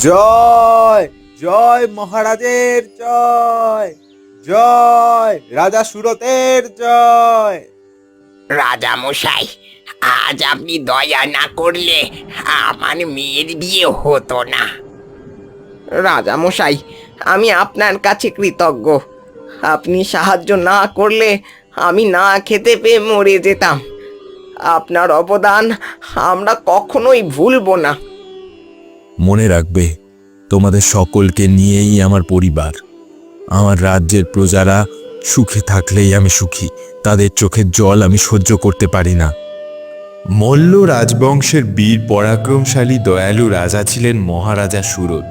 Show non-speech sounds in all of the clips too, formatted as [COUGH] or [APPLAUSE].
জয় জয় মহারাজের জয় জয় রাজা সুরতের জয়। রাজা মশাই আজ আপনি দয়া না করলে আমার মেয়ের বিয়ে হতো না। রাজা মশাই আমি আপনার কাছে কৃতজ্ঞ। আপনি সাহায্য না করলে আমি না খেতে পেয়ে মরে যেতাম। আপনার অবদান আমরা কখনোই ভুলবো না। মনে রাখবে, তোমাদের সকলকে নিয়েই আমার পরিবার। আমার রাজ্যের প্রজারা সুখে থাকলেই আমি সুখী, তাদের চোখের জল আমি সহ্য করতে পারি না। মল্ল রাজবংশের বীর পরাক্রমশালী দয়ালু রাজা ছিলেন মহারাজা সুরত।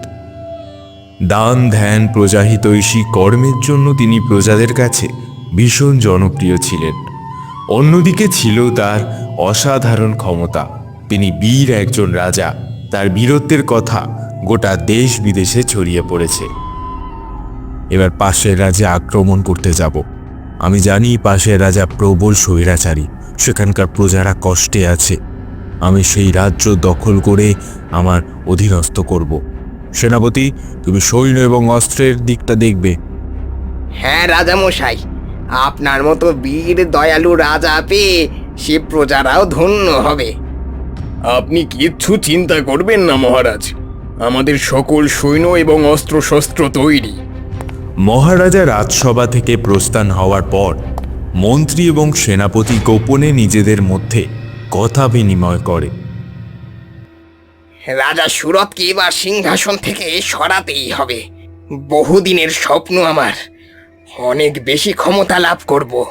দান ধ্যান প্রজাহিতৈষী কর্মের জন্য তিনি প্রজাদের কাছে ভীষণ জনপ্রিয় ছিলেন। অন্যদিকে ছিল তার অসাধারণ ক্ষমতা। তিনি বীর একজন রাজা। তার বীরত্বের কথা গোটা দেশ বিদেশে ছড়িয়ে পড়েছে। এবার পাশের রাজ্যে আক্রমণ করতে যাব। আমি জানি পাশের রাজা প্রবল স্বৈরাচারী, সেখানকার প্রজারা কষ্টে আছে। আমি সেই রাজ্য দখল করে আমার অধীনস্থ করব। সেনাপতি, তুমি সৈন্য এবং অস্ত্রের দিকটা দেখবে। হ্যাঁ রাজা মশাই আপনার মতো বীর, দয়ালু রাজা পেয়ে সে প্রজারাও ধন্য হবে। আপনি কিচ্ছু চিন্তা করবেন না মহারাজ। আমাদের সকল সৈন্য এবং অস্ত্রশস্ত্র তৈরি। মহারাজা রাজসভা থেকে প্রস্থান হওয়ার পর মন্ত্রী এবং সেনাপতি গোপনে নিজেদের মধ্যে কথা বিনিময় করে। রাজা সুরতকে এবার সিংহাসন থেকে সরাতেই হবে। বহুদিনের স্বপ্ন আমার। অনেক বেশি ক্ষমতা লাভ করব।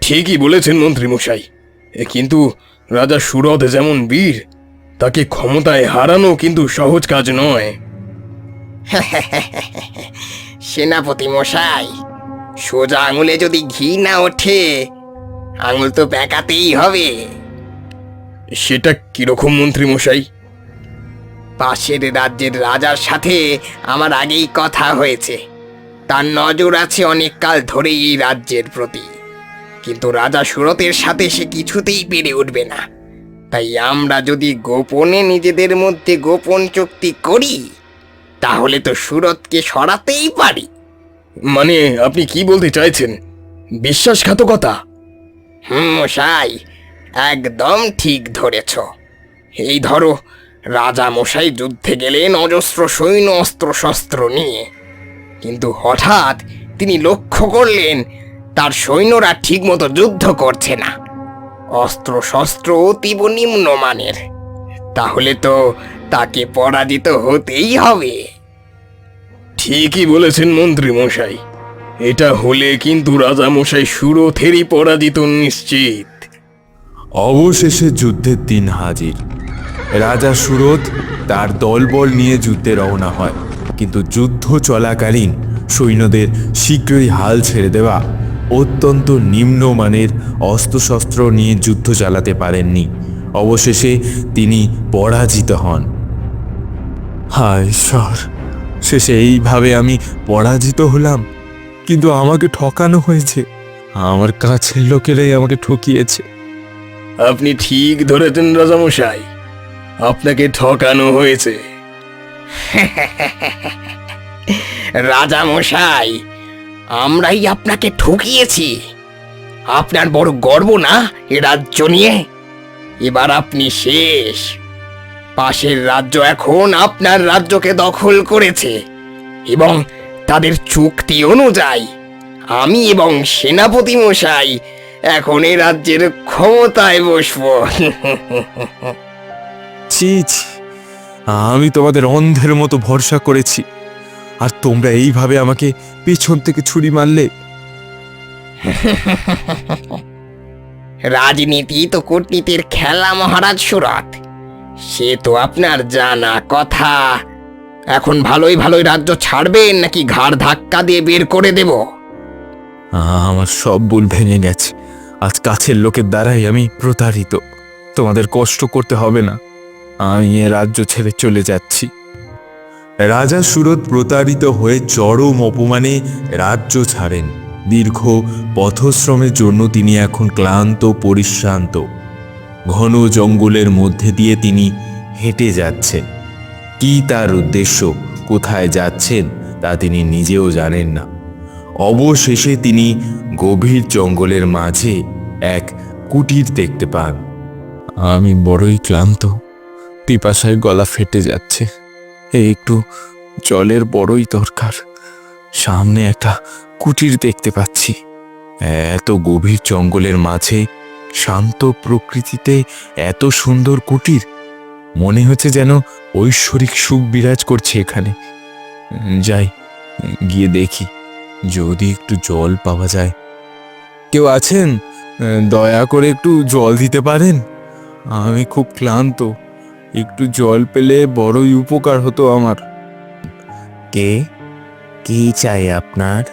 ঠিকই বলেছেন মন্ত্রী মশাই কিন্তু রাজা সুরত যেমন বীর তাকে ক্ষমতায় হারানো কিন্তু সহজ কাজ নয়। [LAUGHS] সেনাপতি মশাই সোজা আঙুলে যদি ঘি না ওঠে আঙুল তো বেঁকাতেই হবে। সেটা কীরকম মন্ত্রী মশাই? পাশের রাজ্যের রাজার সাথে আমার আগেই কথা হয়েছে। তার নজর আছে অনেক কাল ধরেই এই রাজ্যের প্রতি। কিন্তু রাজা সুরতের সাথে সে কিছুতেই পেরে উঠবে না। তাই আমরা যদি গোপনে নিজেদের মধ্যে গোপন চুক্তি করি তাহলে তো সুরতকে সরাতেই পারি। মানে আপনি কি বলতে চাইছেন? বিশ্বাসঘাতকতা? হুম মশাই একদম ঠিক ধরেছ। এই ধরো রাজা মশাই যুদ্ধে গেলেন অজস্র সৈন্য অস্ত্র শস্ত্র নিয়ে। কিন্তু হঠাৎ তিনি লক্ষ্য করলেন তার সৈন্যরা ঠিকমতো যুদ্ধ করছে না। অস্ত্র শস্ত্র অতীব নিম্নমানের। তাহলে তো তাকে পরাজিত হতেই হবে। ঠিকই বলেছেন মন্ত্রী মশাই। এটা হলে কিন্তু রাজা মশাই সুরথেরই পরাজিত নিশ্চিত। অবশেষে যুদ্ধের দিন হাজির। রাজা সুরত তার দলবল নিয়ে যুদ্ধে রওনা হয় কিন্তু যুদ্ধ চলাকালীন সৈন্যদের শীঘ্রই হাল ছেড়ে দেওয়া অত্যন্ত নিম্নমানের অস্ত্রশস্ত্র নিয়ে যুদ্ধ চালাতে পারেননি। অবশেষে তিনি পরাজিত হন। হায় ঈশ্বর শেষে এইভাবে আমি পরাজিত হলাম কিন্তু আমাকে ঠকানো হয়েছে। আমার কাছের লোকেরাই আমাকে ঠকিয়েছে। আপনি ঠিক ধরেছেন রাজামশাই আপনাকে ঠকানো হয়েছে। [LAUGHS] রাজা মশাই আমরাই আপনাকে ঠকিয়েছি। আপনার বড় গর্ব না এ রাজ্য নিয়ে? এবার আপনি শেষ। পাশের রাজ্য এখন আপনার রাজ্যকে দখল করেছে এবং তাদের চুক্তি অনুযায়ী আমি এবং সেনাপতি মশাই এখন এ রাজ্যের ক্ষমতায় বসব। ছি আমি তোমাদের অন্ধের মতো ভরসা করেছি। আর তোমরা এইভাবে আমাকে পেছন থেকে ছুরি মারলে? রাজনীতি তো কূটনীতির খেলা মহারাজ সুরত সে তো আপনার জানা কথা। এখন ভালোই ভালোই রাজ্য ছাড়বেন নাকি ঘাড় ধাক্কা দিয়ে বের করে দেব? আমার সব ভুল ভেঙে গেছে। আজ কাছের লোকের দ্বারাই আমি প্রতারিত। তোমাদের কষ্ট করতে হবে না। আমি এ রাজ্য ছেড়ে চলে যাচ্ছি। রাজা সুরত প্রতারিত হয়ে চরম অপমানে রাজ্য ছাড়েন। দীর্ঘ পথশ্রমের জন্য তিনি এখন ক্লান্ত, পরিশ্রান্ত। ঘন জঙ্গলের মধ্যে দিয়ে তিনি হেঁটে যাচ্ছেন। কি তার উদ্দেশ্য, কোথায় যাচ্ছেন তা তিনি নিজেও জানেন না। অবশেষে তিনি গভীর জঙ্গলের মাঝে এক কুটির দেখতে পান। আমি বড়ই ক্লান্ত। পিপাসায় গলা ফেটে যাচ্ছে। একটু জলের বড়ই দরকার। সামনে একটা কুটির দেখতে পাচ্ছি। এত গভীর জঙ্গলের মাঝে শান্ত প্রকৃতিতে এত সুন্দর কুটির। মনে হচ্ছে যেন ঐশ্বরিক সুখ বিরাজ করছে এখানে। যাই, গিয়ে দেখি, যদি একটু জল পাওয়া যায়। কেউ আছেন? দয়া করে একটু জল দিতে পারেন? আমি খুব ক্লান্ত। একটু জল পেলে বড়ই উপকার হতো আমার। কে? কি চাই আপনার?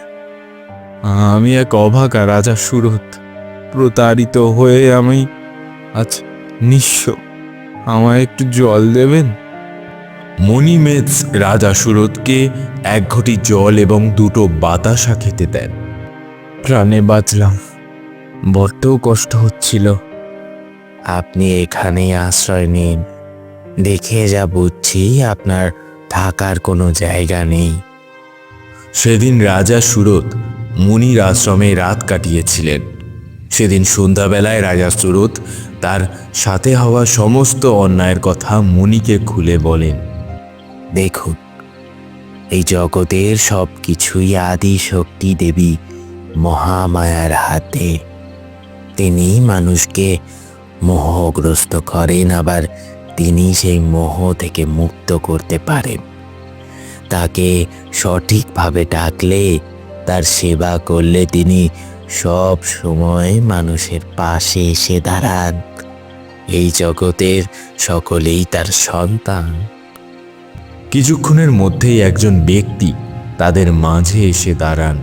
আমি এক অভাগা রাজা সুরত প্রতারিত হয়ে আমি আজ নিঃস্ব। আমায় একটু জল দেবেন? মণিমেজ রাজা সুরতকে এক ঘটি জল এবং দুটো বাতাসা খেতে দেন। প্রাণে বাঁচলাম। বড্ড কষ্ট হচ্ছিল। আপনি এখানেই আশ্রয় নিন। দেখে যা বুঝছি, আপনার থাকার কোনো জায়গা নেই। সেদিন রাজা সুরত মুনির আশ্রমে রাত কাটিয়েছিলেন। সেদিন সন্ধ্যাবেলায় রাজা সুরত তার সাথে হওয়া সমস্ত অন্যায়ের কথা মুনিকে খুলে বলেন। দেখুন, এই জগতের সব কিছুই আদি শক্তি দেবী মহামায়ার হাতে। তিনি মানুষকে মোহগ্রস্ত করেন, আবার তিনি সেই মোহ থেকে মুক্ত করতে পারেন। তাকে সঠিকভাবে ডাকলে তার সেবা করলে তিনি সব সময় মানুষের পাশে এসে দাঁড়ান। এই জগতের সকলেই তার সন্তান। কিছুক্ষণের মধ্যেই একজন ব্যক্তি তাদের মাঝে এসে দাঁড়ান।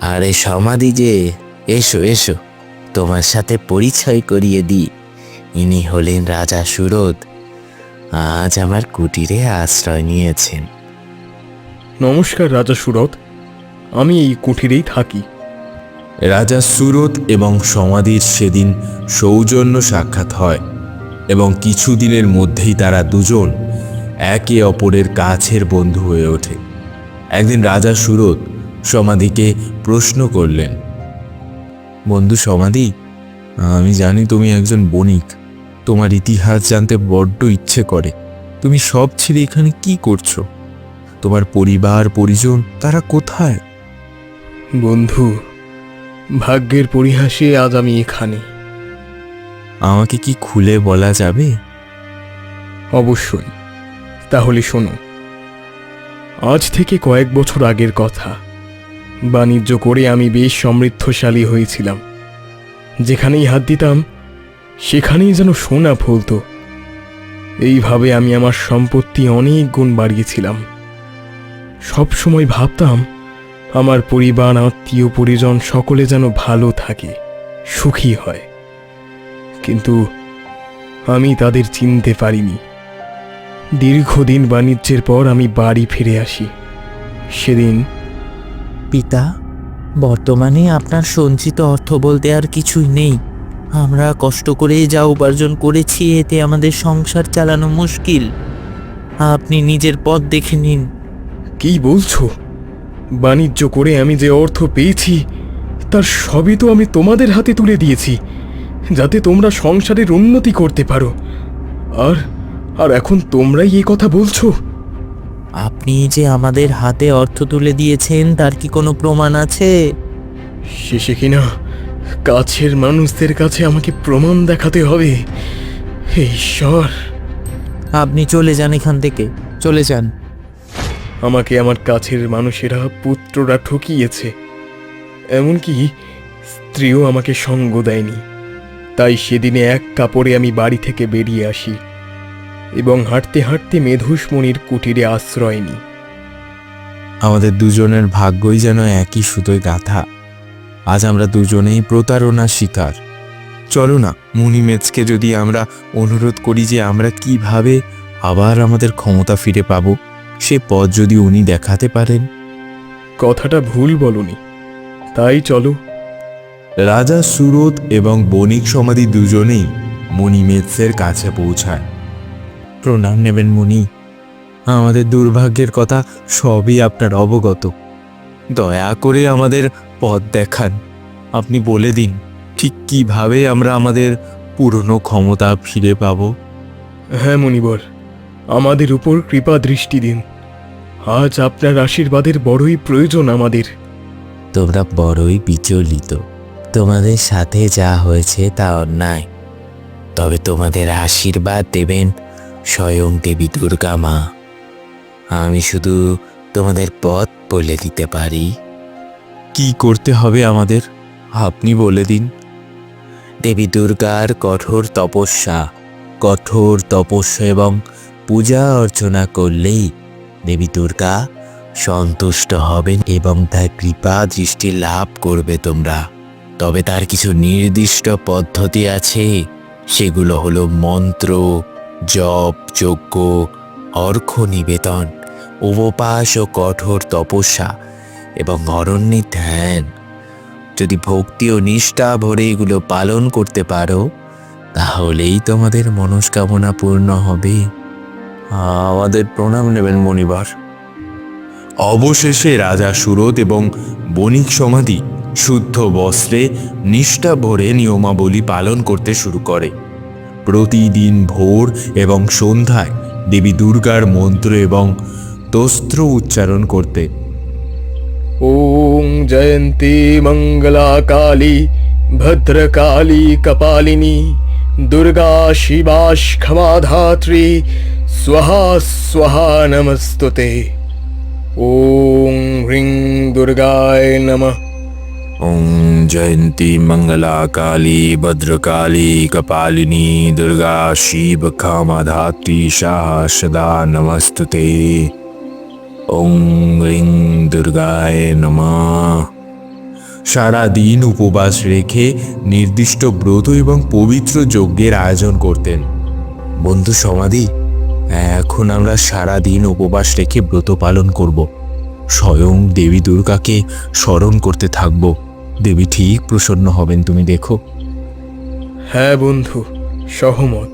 আরে সমাধি যে এসো এসো তোমার সাথে পরিচয় করিয়ে দিই। ইনি হলেন রাজা সুরদ আজ আমার কুটিরে আশ্রয় নিয়েছেন। নমস্কার রাজা সুরত আমি এই কুঠিরেই থাকি। রাজা সুরত এবং সমাধির সেদিন সৌজন্য সাক্ষাৎ হয় এবং কিছুদিনের মধ্যেই তারা দুজন একে অপরের কাছের বন্ধু হয়ে ওঠে। একদিন রাজা সুরত সমাধিকে প্রশ্ন করলেন বন্ধু সমাধি? আমি জানি তুমি একজন বণিক। তোমার ইতিহাস জানতে বড্ড ইচ্ছে করে। তুমি সব ছেড়ে এখানে কি করছ? তোমার পরিবার পরিজন তারা কোথায়? বন্ধু ভাগ্যের পরিহাসে আজ আমি এখানে। আমাকে কি খুলে বলা যাবে? অবশ্যই। তাহলে শোনো। আজ থেকে কয়েক বছর আগের কথা। বাণিজ্য করে আমি বেশ সমৃদ্ধশালী হয়েছিলাম। যেখানেই হাত দিতাম সেখানেই যেন সোনা ফলতো। এইভাবে আমি আমার সম্পত্তি অনেক গুণ বাড়িয়েছিলাম। সব সময় ভাবতাম, আমার পরিবার, আত্মীয়, পরিজন সকলে যেন ভালো থাকে, সুখী হয়। কিন্তু আমি তাদের চিনতে পারিনি। দীর্ঘদিন বাণিজ্যের পর আমি বাড়ি ফিরে আসি। সেদিন পিতা, বর্তমানে আপনার সঞ্চিত অর্থ বলতে আর কিছুই নেই। আমরা কষ্ট করে যা উপার্জন করেছি এতে আমাদের সংসার চালানো মুশকিল। আপনি নিজের পথ দেখে নিন। কি বলছো? বাণিজ্য করে আমি যে অর্থ পেয়েছি তার সবই তো আমি তোমাদের হাতে তুলে দিয়েছি যাতে তোমরা সংসারের উন্নতি করতে পারো। আর আর এখন তোমরাই এই কথা বলছো? আপনি যে আমাদের হাতে অর্থ তুলে দিয়েছেন তার কি কোনো প্রমাণ আছে? শেষে কিনা কাছের মানুষদের কাছে আমাকে প্রমাণ দেখাতে হবে। ঈশ্বর। আপনি চলে যান এখান থেকে। চলে যান। আমাকে আমার কাছের মানুষেরা পুত্ররা ঠকিয়েছে। এমনকি স্ত্রীও আমাকে সঙ্গ দেয়নি। তাই সেদিনে এক কাপড়ে আমি বাড়ি থেকে বেরিয়ে আসি এবং হাঁটতে হাঁটতে মেধুসমণির কুটিরে আশ্রয় নিই। আমাদের দুজনের ভাগ্যই যেন একই সুতোয় গাথা। আজ আমরা দুজনেই প্রতারণার শিকার। চলো না মুনিমেজকে যদি আমরা অনুরোধ করি যে আমরা কীভাবে আবার আমাদের ক্ষমতা ফিরে পাবো সে পথ যদি উনি দেখাতে পারেন। কথাটা ভুল বলনি। তাই চলো। রাজা সুরত এবং বণিক সমাধি দুজনেই মণিমেৎসের কাছে পৌঁছায়। প্রণাম নেবেন মুনি। আমাদের দুর্ভাগ্যের কথা সবই আপনার অবগত। দয়া করে আমাদের পথ দেখান। আপনি বলে দিন ঠিক কীভাবে আমরা আমাদের পুরনো ক্ষমতা ফিরে পাবো? হ্যাঁ মনিবর আমাদের উপর কৃপা দৃষ্টি দিন। আজ আপনার আশীর্বাদের বড়ই প্রয়োজন আমাদের। তোমরা বড়ই বিচলিত। তোমাদের সাথে যা হয়েছে তা অন্যায়। তবে তোমাদের আশীর্বাদ দেবেন স্বয়ং দেবী দুর্গা মা। আমি শুধু তোমাদের পথ বলে দিতে পারি। কি করতে হবে আমাদের? আপনি বলে দিন। দেবী দুর্গার কঠোর তপস্যা কঠোর তপস্যা এবং পূজা অর্চনা করলেই দেবী দুর্গা সন্তুষ্ট হবেন এবং তার কৃপা দৃষ্টি লাভ করবে তোমরা। তবে তার কিছু নির্দিষ্ট পদ্ধতি আছে। সেগুলো হলো মন্ত্র, জপ, যজ্ঞ অর্ঘ নিবেদন, উপবাস ও কঠোর তপস্যা এবং অরণ্যে ধ্যান। যদি ভক্তি ও নিষ্ঠা ভরে এগুলো পালন করতে পারো তাহলেই তোমাদের মনস্কামনা পূর্ণ হবে। আমাদের প্রণাম নেবেন মনিবার অবশেষে রাজা সুরত এবং বণিক সমাধি শুদ্ধ বস্ত্রে নিষ্ঠা ভরে নিয়মাবলী পালন করতে শুরু করে। প্রতিদিন ভোর এবং সন্ধ্যায় দেবী দুর্গার মন্ত্র এবং তস্ত্র উচ্চারণ করতে ॐ जयन्ती मङ्गलाकाली भद्रकाली कपालिनी, दुर्गा शिवाष्खमाधात्री स्वाहा स्वाहा नमस्तुते। ओम ॐ ह्रीं दुर्गाय नमः। ॐ जयन्ती मङ्गलाकाली भद्रकाली कपालिनी, दुर्गा शिव खामाधात्री, शाह सदा नमस्तुते। ওং রিং দুর্গায় নমঃ। সারা দিন উপবাস রেখে নির্দিষ্ট ব্রত এবং পবিত্র যজ্ঞের আয়োজন করতেন। বন্ধু সমাধি, এখন আমরা সারা দিন উপবাস রেখে ব্রত পালন করব। স্বয়ং দেবী দুর্গাকে স্মরণ করতে থাকব। দেবী ঠিক প্রসন্ন হবেন, তুমি দেখো। হ্যাঁ বন্ধু, সহমত।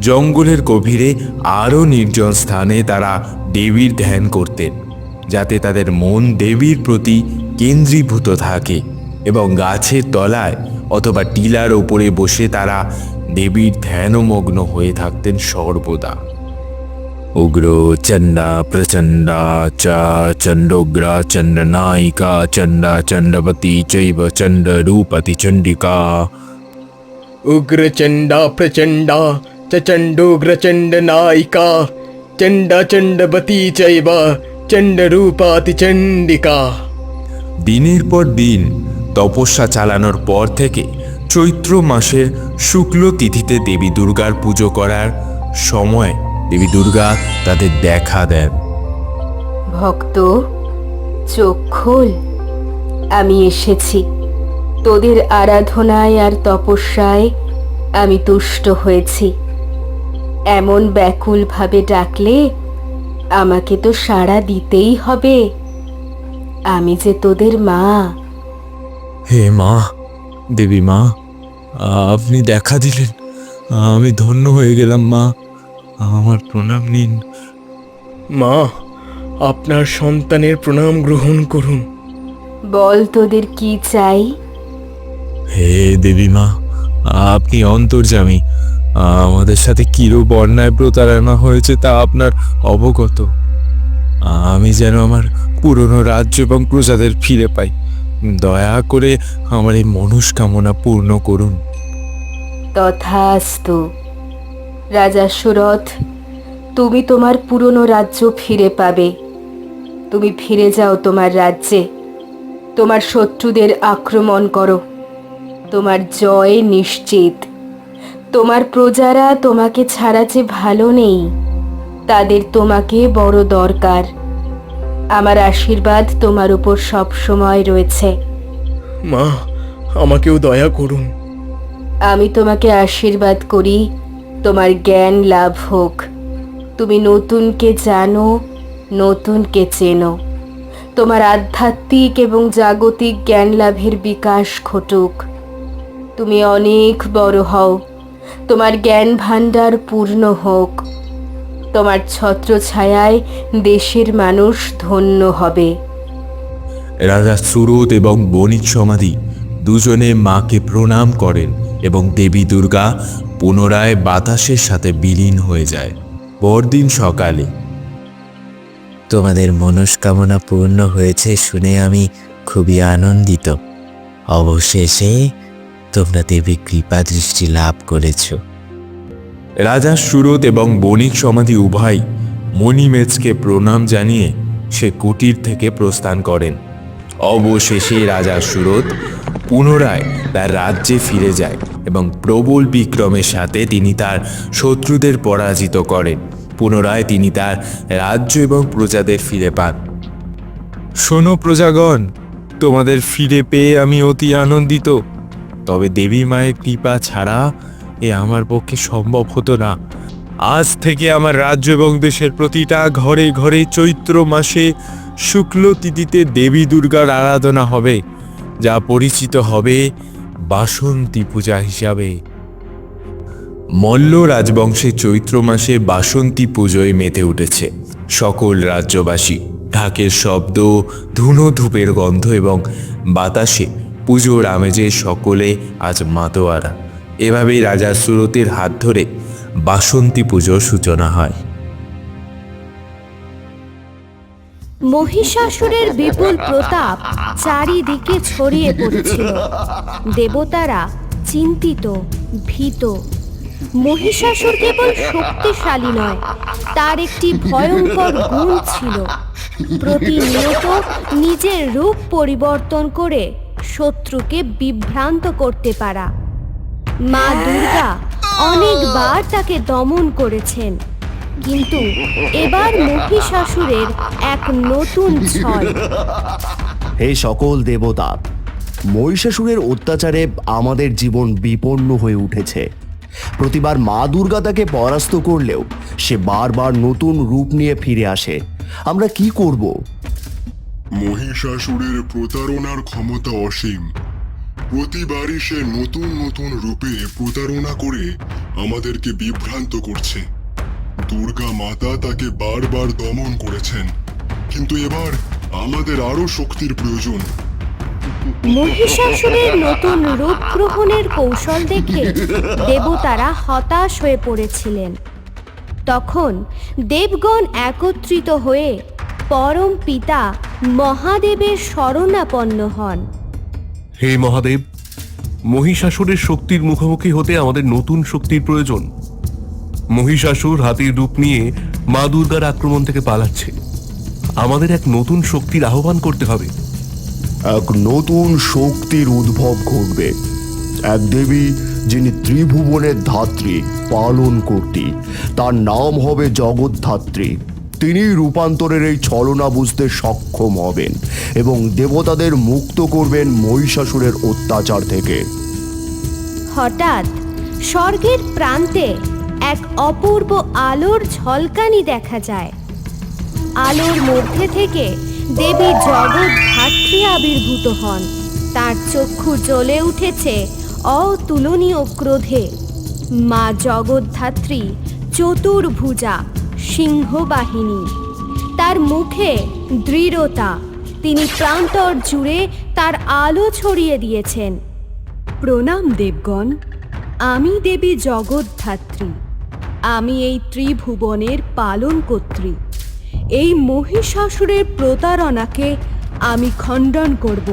জঙ্গলের গভীরে আরও নির্জন স্থানে তারা দেবীর ধ্যান করতেন, যাতে তাদের মন দেবীর প্রতি কেন্দ্রীভূত থাকে এবং গাছের তলায় অথবা টিলার ওপরে বসে তারা দেবীর ধ্যানমগ্ন হয়ে থাকতেন সর্বদা। উগ্র প্রচণ্ড চা চ, চণ্ডোগ্রা, চণ্ডনায়িকা, চণ্ডা, চণ্ডপতি, চৈব, চণ্ডরূপতি, চণ্ডিকা। উগ্র চণ্ডা, প্রচণ্ডা चण्डोग्रचण्डनायिका चण्डा चण्डवती चैव चण्डरूपातिचण्डिका দিনের পর দিন তপস্যা চালানোর পর থেকে চৈত্র মাসের শুক্ল তিথিতে দেবী দুর্গার পুজো করার সময় দেবী দুর্গা তাদের দেখা দেন ভক্ত চোখ খোল আমি এসেছি তোদের আরাধনায় আর তপস্যায় আমি তুষ্ট হয়েছি এমন ব্যাকুলভাবে ডাকলে আমাকে তো সাড়া দিতেই হবে। আমি যে তোদের মা। হে মা দেবী মা আপনি দেখা দিলেন। আমি ধন্য হয়ে গেলাম মা। আমার প্রণাম নিন। মা আপনার সন্তানের প্রণাম গ্রহণ করুন। বল তোদের কি চাই? হে দেবী মা আপনি অন্তর্জামী আমাদের সাথে কিরূপ অন্যায় প্রতারণা হয়েছে তা আপনার অবগত। আমি যেন আমার পুরনো রাজ্য এবং প্রজাদের ফিরে পাই। দয়া করে আমার এই মনস্কামনা পূর্ণ করুন। তথাস্তু, রাজা সুরথ, তুমি তোমার পুরনো রাজ্য ফিরে পাবে। তুমি ফিরে যাও তোমার রাজ্যে। তোমার শত্রুদের আক্রমণ করো। তোমার জয় নিশ্চিত। তোমার প্রজারা তোমাকে ছাড়া যে ভালো নেই তাদের তোমাকে বড় দরকার। আমার আশীর্বাদ তোমার উপর সব সময় রয়েছে। মা আমাকেও দয়া করুন। আমি তোমাকে আশীর্বাদ করি তোমার জ্ঞান লাভ হোক। তুমি নতুনকে জানো নতুনকে চেনো। তোমার আধ্যাত্মিক এবং জাগতিক জ্ঞান লাভের বিকাশ ঘটুক। তুমি অনেক বড় হও। তোমার জ্ঞান ভাণ্ডার পূর্ণ হোক। তোমার ছত্রছায়ায় দেশের মানুষ ধন্য হবে। রাজা সুরত এবং বণিক সমাধি দুজনে মাকে প্রণাম করেন এবং দেবী দুর্গা পুনরায় বাতাসের সাথে বিলীন হয়ে যায় পরদিন সকালে। তোমাদের মনস্কামনা পূর্ণ হয়েছে শুনে আমি খুবই আনন্দিত। অবশেষে তোমরা দেবী কৃপা দৃষ্টি লাভ করেছ। রাজা সুরত এবং বণিক সমাধি উভয় মণিমেজকে প্রণাম জানিয়ে সে কুটির থেকে প্রস্থান করেন। অবশেষে রাজা সুরত পুনরায় তার রাজ্যে ফিরে যায় এবং প্রবল বিক্রমের সাথে তিনি তার শত্রুদের পরাজিত করেন। পুনরায় তিনি তার রাজ্য এবং প্রজাদের ফিরে পান। শোনো প্রজাগণ, তোমাদের ফিরে পেয়ে আমি অতি আনন্দিত। তবে দেবী মায়ের কৃপা ছাড়া এ আমার পক্ষে সম্ভব হতো না। আজ থেকে আমার রাজ্য এবং দেশের প্রতিটা ঘরে ঘরে চৈত্র মাসে শুক্ল তিথিতে দেবী দুর্গার আরাধনা হবে, যা পরিচিত হবে বাসন্তী পূজা হিসাবে। মল্ল রাজবংশে চৈত্র মাসে বাসন্তী পুজোয় মেতে উঠেছে সকল রাজ্যবাসী। ঢাকের শব্দ, ধুনো ধূপের গন্ধ এবং বাতাসে পুজোর আমেজে সকলে আজ মাতোয়ারা। এভাবেই রাজা সুরতের হাত ধরে বাসন্তী পুজোর সূচনা হয়। মহিষাসুরের বিপুল প্রতাপ চারিদিকে ছড়িয়ে পড়েছিল। দেবতারা চিন্তিত, ভীত। মহিষাসুর কেবল শক্তিশালী নয়, তার একটি ভয়ঙ্কর গুণ ছিল। প্রতিনিয়ত নিজের রূপ পরিবর্তন করে শত্রুকে বিভ্রান্ত করতে পারা। মা দুর্গা অনেকবার তাকে দমন করেছেন, কিন্তু এবার মহিষাসুরের এক নতুন ছল। হে সকল দেবতা, মহিষাসুরের অত্যাচারে আমাদের জীবন বিপন্ন হয়ে উঠেছে। প্রতিবার মা দুর্গা তাকে পরাস্ত করলেও সে বারবার নতুন রূপ নিয়ে ফিরে আসে। আমরা কি করব? মহিষাসুরের প্রতারণার ক্ষমতা অসীম। প্রতিবারই সে নতুন নতুন রূপে প্রতারণা করে আমাদেরকে বিভ্রান্ত করছে। দুর্গা মাতা তাকে বারবার দমন করেছেন। কিন্তু এবার আমাদের আরও শক্তির প্রয়োজন। মহিষাসুরের নতুন রূপ গ্রহণের কৌশল দেখে দেবতারা হতাশ হয়ে পড়েছিলেন। তখন দেবগণ একত্রিত হয়ে পরম পিতা মহাদেবের শরণাপন্ন হন। হে মহাদেব মহিষাসুরের শক্তির মুখোমুখি হতে আমাদের নতুন শক্তির প্রয়োজন। মহিষাসুর হাতির রূপ নিয়ে মা দুর্গার আক্রমণ থেকে পালাচ্ছে। আমাদের এক নতুন শক্তির আহ্বান করতে হবে। এক নতুন শক্তির উদ্ভব ঘটবে। এক দেবী যিনি ত্রিভুবনের ধাত্রী পালন কর্তী তার নাম হবে জগদ্ধাত্রী। তিনি রূপান্তরের এই ছলনা বুঝতে সক্ষম হবেন এবং দেবতাদের মুক্ত করবেন মহিষাসুরের অত্যাচার থেকে। হঠাৎ স্বর্গের প্রান্তে এক অপূর্ব আলোর ঝলকানি দেখা যায়। আলোর মধ্যে থেকে দেবী জগৎ ধাত্রী আবির্ভূত হন। তার চক্ষু জ্বলে উঠেছে অতুলনীয় ক্রোধে। মা জগদ্ধাত্রী চতুর্ভুজা সিংহবাহিনী। তার মুখে দৃঢ়তা, তিনি প্রান্তর জুড়ে তার আলো ছড়িয়ে দিয়েছেন। প্রণাম দেবগণ, আমি দেবী জগদ্ধাত্রী। আমি এই ত্রিভুবনের পালনকর্ত্রী এই মহিষাসুরের প্রতারণাকে আমি খণ্ডন করব।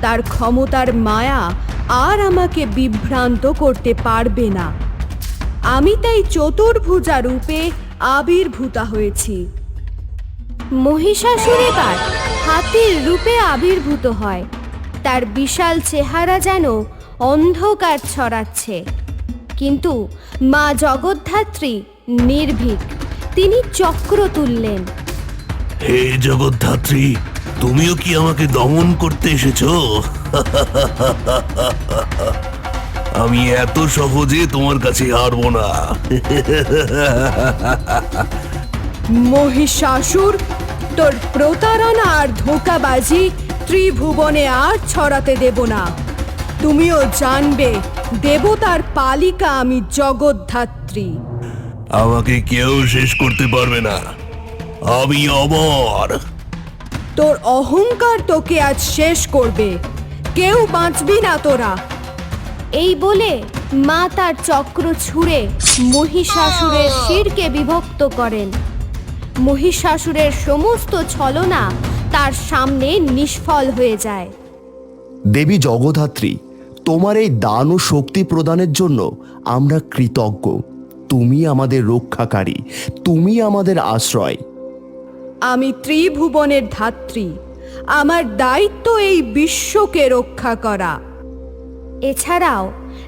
তার ক্ষমতার মায়া আর আমাকে বিভ্রান্ত করতে পারবে না। আমি তাই চতুর্ভুজা রূপে আবির্ভূতা হয়েছি। মহিষাসুর এবার হাতির রূপে আবির্ভূত হয়। তার বিশাল চেহারা যেন অন্ধকার ছড়াচ্ছে। কিন্তু মা জগদ্ধাত্রী নির্ভীক, তিনি চক্র তুললেন। হে জগদ্ধাত্রী, তুমিও কি আমাকে দমন করতে এসেছ? [LAUGHS] আমি এত সহজে তোমার কাছে হারবো না। মহিষাসুর তোর প্রতারণা আর ধোকাবাজি ত্রিভুবনে আর ছড়াতে দেব না। তুমিও জানবে দেবতার পালিকা আমি জগদ্ধাত্রী। আমাকে কেউ শেষ করতে পারবে না। আমি অমর। তোর অহংকার তোকে আজ শেষ করবে। কেউ বাঁচবি না তোরা। এই বলে মা তার চক্র ছুঁড়ে মহিষাসুরের শিরকে বিভক্ত করেন। মহিষাসুরের সমস্ত ছলনা তার সামনে নিষ্ফল হয়ে যায়। দেবী জগধাত্রী তোমার এই দান ও শক্তি প্রদানের জন্য আমরা কৃতজ্ঞ। তুমি আমাদের রক্ষাকারী তুমি আমাদের আশ্রয়। আমি ত্রিভুবনের ধাত্রী আমার দায়িত্ব এই বিশ্বকে রক্ষা করা। এছাড়াও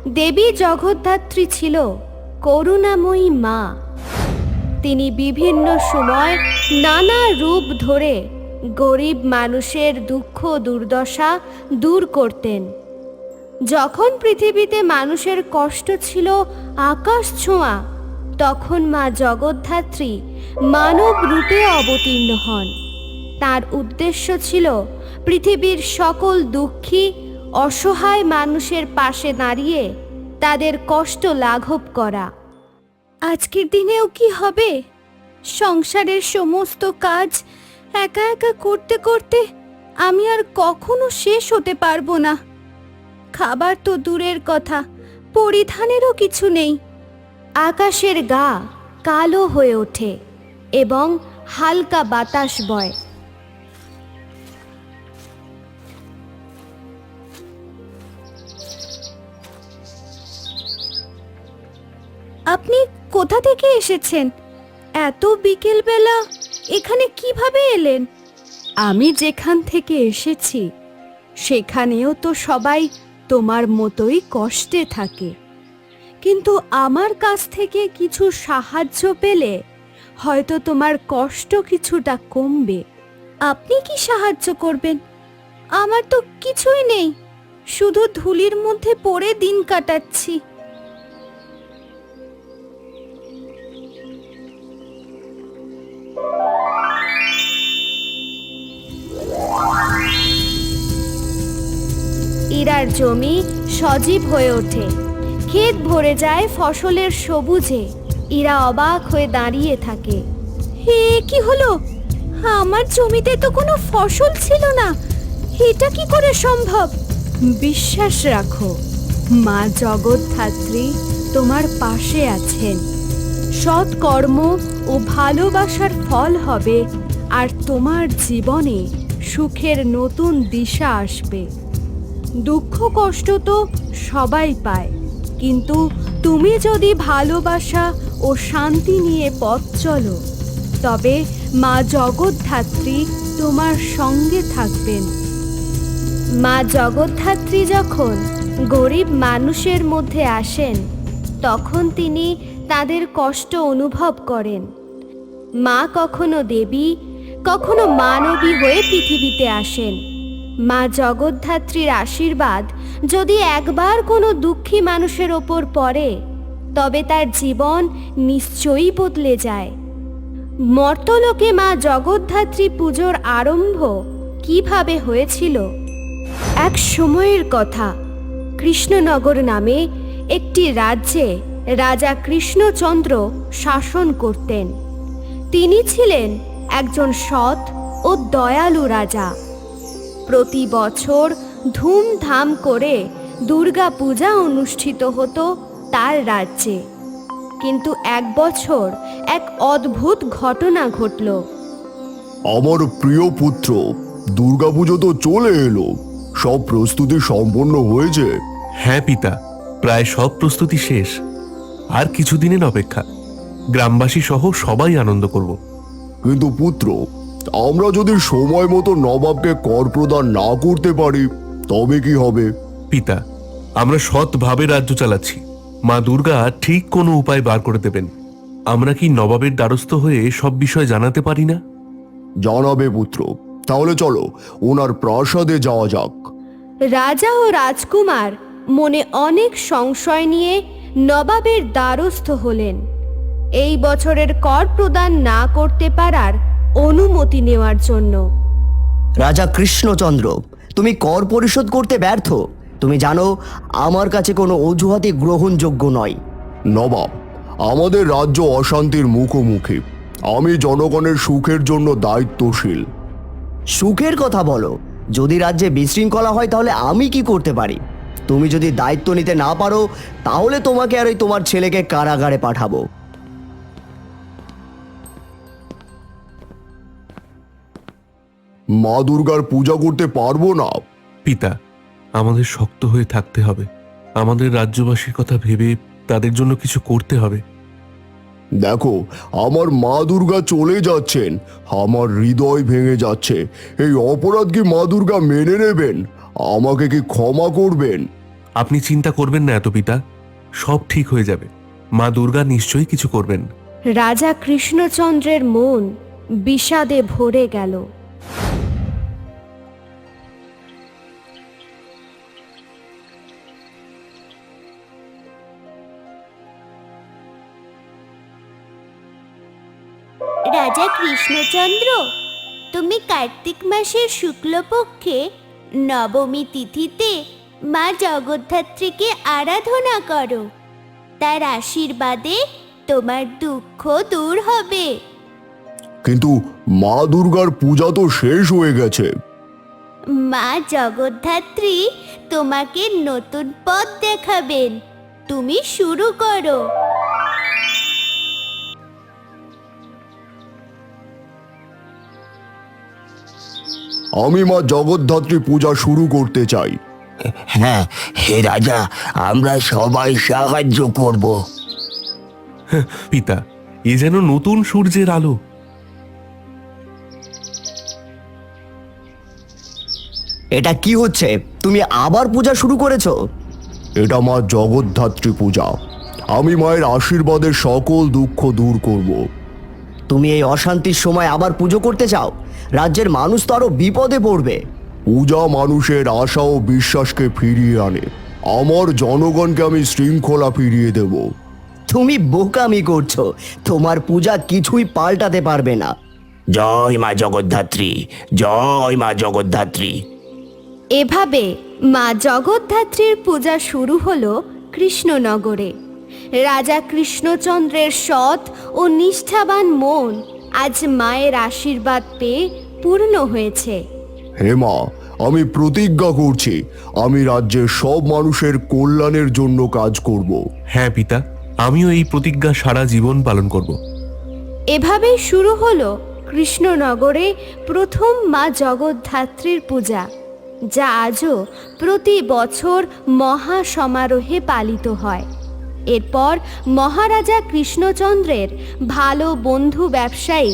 দেবী জগদ্ধাত্রী ছিল করুণাময়ী মা। তিনি বিভিন্ন সময় নানা রূপ ধরে গরিব মানুষের দুঃখ, দুর্দশা দূর করতেন। যখন পৃথিবীতে মানুষের কষ্ট ছিল আকাশ ছোঁয়া, তখন মা জগদ্ধাত্রী মানব রূপে অবতীর্ণ হন। তার উদ্দেশ্য ছিল পৃথিবীর সকল দুঃখী অসহায় মানুষের পাশে দাঁড়িয়ে তাদের কষ্ট লাঘব করা। আজকের দিনেও কি হবে? সংসারের সমস্ত কাজ একা একা করতে করতে আমি আর কখনো শেষ হতে পারব না। খাবার তো দূরের কথা, পরিধানেরও কিছু নেই। আকাশের গা কালো হয়ে ওঠে এবং হালকা বাতাস বয়। কোথা থেকে এসেছেন? এত বিকেলবেলা এখানে কীভাবে এলেন? আমি যেখান থেকে এসেছি, সেখানেও তো সবাই তোমার মতোই কষ্টে থাকে। কিন্তু আমার কাছ থেকে কিছু সাহায্য পেলে হয়তো তোমার কষ্ট কিছুটা কমবে। আপনি কি সাহায্য করবেন? আমার তো কিছুই নেই, শুধু ধুলির মধ্যে পড়ে দিন কাটাচ্ছি। ইরার জমি সজীব হয়ে ওঠে। ক্ষেত ভরে যায় ফসলের সবুজে। ইরা অবাক হয়ে দাঁড়িয়ে থাকে। হে, কি হলো? আমার জমিতে তো কোনো ফসল ছিল না। এটা কি করে সম্ভব? বিশ্বাস রাখো, মা জগৎধাত্রী তোমার পাশে আছেন। সৎ কর্ম ও ভালোবাসার ফল হবে, আর তোমার জীবনে সুখের নতুন দিশা আসবে। দুঃখ কষ্ট তো সবাই পায়, কিন্তু তুমি যদি ভালোবাসা ও শান্তি নিয়ে পথ চলো, তবে মা জগদ্ধাত্রী তোমার সঙ্গে থাকবেন। মা জগদ্ধাত্রী যখন গরিব মানুষের মধ্যে আসেন, তখন তিনি তাদের কষ্ট অনুভব করেন। মা কখনো দেবী, কখনো মানবী হয়ে পৃথিবীতে আসেন। মা জগদ্ধাত্রীর আশীর্বাদ যদি একবার কোনো দুঃখী মানুষের ওপর পড়ে, তবে তার জীবন নিশ্চয়ই বদলে যায়। মর্তলোকে মা জগদ্ধাত্রী পুজোর আরম্ভ কীভাবে হয়েছিল? এক সময়ের কথা। কৃষ্ণনগর নামে একটি রাজ্যে রাজা কৃষ্ণচন্দ্র শাসন করতেন। তিনি ছিলেন একজন সৎ ও দয়ালু রাজা। প্রতি বছর ধুমধাম করে দুর্গা পূজা অনুষ্ঠিত হতো তার রাজ্যে। কিন্তু এক বছর এক অদ্ভুত ঘটনা ঘটল। আমার প্রিয় পুত্র দুর্গাপুজো তো চলে এলো। সব প্রস্তুতি সম্পন্ন হয়েছে। হ্যাঁ পিতা প্রায় সব প্রস্তুতি শেষ। আর কিছুদিনের অপেক্ষা। গ্রামবাসী সহ সবাই আনন্দ করব। কিন্তু পুত্র আমরা যদি সময় মতো নবাবকে কর প্রদান না করতে পারি তবে কি হবে? পিতা আমরা সৎভাবে রাজ্য চালাচ্ছি। মা দুর্গা ঠিক কোনো উপায় বার করে দেবেন। আমরা কি নবাবের দ্বারস্থ হয়ে সব বিষয় জানাতে পারি না? জানাবে পুত্র। তাহলে চলো ওনার প্রাসাদে যাওয়া যাক। রাজা ও রাজকুমার মনে অনেক সংশয় নিয়ে নবাবের দ্বারস্থ হলেন। এই বছরের কর প্রদান না করতে পারার অনুমতি নেওয়ার জন্য। রাজা কৃষ্ণচন্দ্র তুমি কর পরিশোধ করতে ব্যর্থ। তুমি জানো আমার কাছে কোনো অজুহাতই গ্রহণযোগ্য নয়। নবাব আমাদের রাজ্য অশান্তির মুখোমুখি। আমি জনগণের সুখের জন্য দায়িত্বশীল। সুখের কথা বলো। যদি রাজ্যে বিশৃঙ্খলা হয় তাহলে আমি কি করতে পারি? তুমি যদি দায়িত্ব নিতে না পারো তাহলে তোমাকে আর ওই তোমার ছেলেকে কারাগারে পাঠাবো। মা দুর্গার পূজা করতে পারব না। পিতা আমাদের শক্ত হয়ে থাকতে হবে। আমাদের রাজ্যবাসীর কথা ভেবে তাদের জন্য কিছু করতে হবে। দেখো আমার মা দুর্গা চলে যাচ্ছেন। আমার হৃদয় ভেঙে যাচ্ছে। এই অপরাধ কি মা দুর্গা মেনে নেবেন? আমাকে কি ক্ষমা করবেন? আপনি চিন্তা করবেন না এত পিতা সব ঠিক হয়ে যাবে। মা দুর্গা নিশ্চয়ই কিছু করবেন। রাজা কৃষ্ণচন্দ্রের মন বিষাদে ভরে গেল। রাজা কৃষ্ণচন্দ্র তুমি কার্তিক মাসের শুক্লপক্ষে নবমী তিথিতে মা জগদ্ধাত্রীকে আরাধনা করো। তার আশীর্বাদে তোমার দুঃখ দূর হবে। কিন্তু মা দুর্গার পূজা তো শেষ হয়ে গেছে। মা জগদ্ধাত্রী তোমাকে নতুন পথ দেখাবেন। তুমি শুরু করো। আমি মা জগদ্ধাত্রী পূজা শুরু করতে চাই। হ্যাঁ হে রাজা আমরা সবাই সাহায্য করব। পিতা এ যেন নতুন সূর্যের আলো। এটা কি হচ্ছে? তুমি আবার পূজা শুরু করেছ? এটা মা জগদ্ধাত্রী পূজা। আমি মায়ের আশীর্বাদের সকল দুঃখ দূর করব। তুমি এই অশান্তির সময় আবার পুজো করতে চাও? রাজ্যের মানুষ তো আরও বিপদে পড়বে। পূজা মানুষের আশা ও বিশ্বাসকে ফিরিয়ে আনে। আমার জনগণকে আমি শৃঙ্খলা ফিরিয়ে দেব। তুমি বোকামি করছ। তোমার পূজা কিছুই পাল্টাতে পারবে না। জয় মা জগদ্ধাত্রী জয় মা জগদ্ধাত্রী। এভাবে মা জগদ্ধাত্রীর পূজা শুরু হলো কৃষ্ণনগরে। রাজা কৃষ্ণচন্দ্রের সৎ ও নিষ্ঠাবান মন আজ মায়ের আশীর্বাদ পেয়ে পূর্ণ হয়েছে। হে মা আমি প্রতিজ্ঞা করছি আমি রাজ্যের সব মানুষের কল্যাণের জন্য কাজ করব। হ্যাঁ পিতা আমিও এই প্রতিজ্ঞা সারা জীবন পালন করব। এভাবেই শুরু হলো কৃষ্ণনগরে প্রথম মা জগদ্ধাত্রীর পূজা যা আজও প্রতি বছর মহা সমারোহে পালিত হয়। এরপর মহারাজা কৃষ্ণচন্দ্রের ভালো বন্ধু ব্যবসায়ী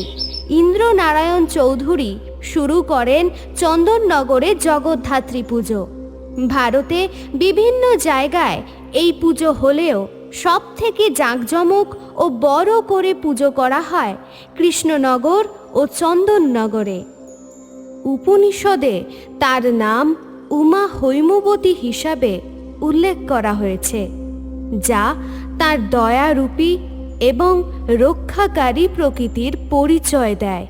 ইন্দ্রনারায়ণ চৌধুরী শুরু করেন চন্দননগরে জগদ্ধাত্রী পুজো। ভারতে বিভিন্ন জায়গায় এই পুজো হলেও সব থেকে জাঁকজমক ও বড় করে পুজো করা হয় কৃষ্ণনগর ও চন্দননগরে। উপনিষদে তার নাম উমা হৈমবতী হিসাবে উল্লেখ করা হয়েছে। যা তার দয়ারূপী এবং রক্ষাকারী প্রকৃতির পরিচয় দেয়।